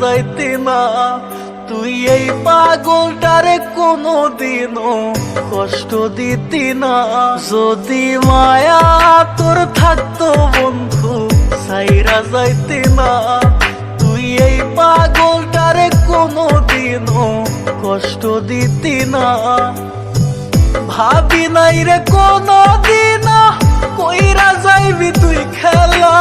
যাইতে না তুই এই পাগলটারে কোনো দিনও কষ্ট দিতি না। যদি মায়া তোর থাকতো বন্ধু, সাইরা যাইতে না তুই এই পাগলটারে কোনো দিনও কষ্ট দিতি না। ভাবি নাই রে কোনো দিন কইরা যাইবি তুই খেলা।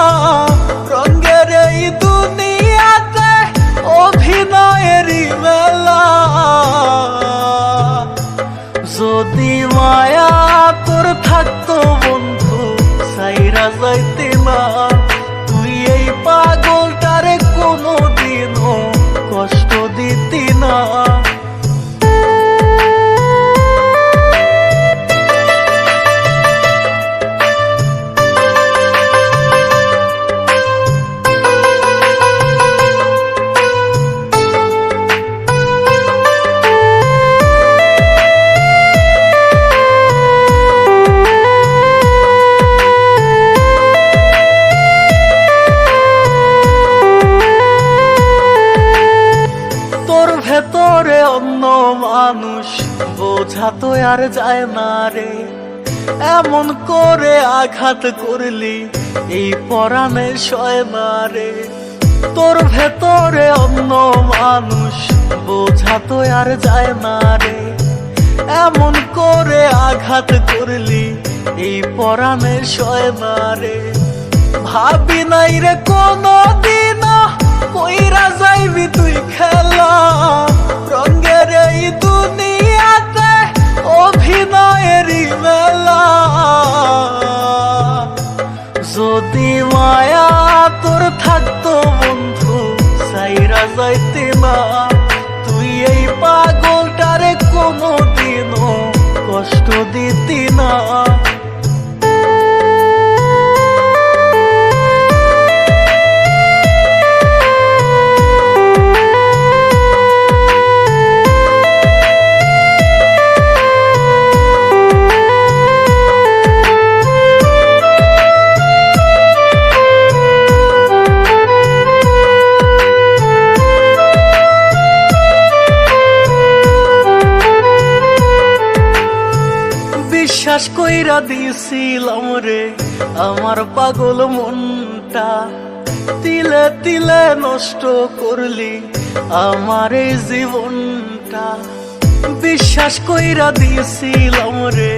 তোর অন্য মানুষ, বোঝা তো আর যায় না রে। এমন করে আঘাত করলি, এই পরাণে সয় না রে। তোর ভেতরে অন্য মানুষ, বোঝা তো আর যায় না রে। এমন করে আঘাত করলি, এই পরাণে সয় না রে। ভাবি নাই রে কোনো দিন বিশ্বাস কইরা দিছিলাম রে, আমার পাগল মনটা। তিলে তিলে নষ্ট করলি আমার এই জীবনটা। বিশ্বাস কইরা দিছিলাম রে,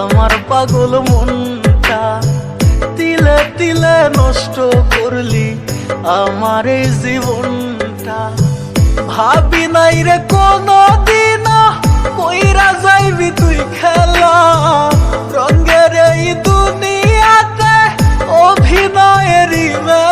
আমার পাগল মনটা। তিলে তিলে নষ্ট করলি আমার এই জীবনটা। ভাবি নাই রে কোনো দিন Give up.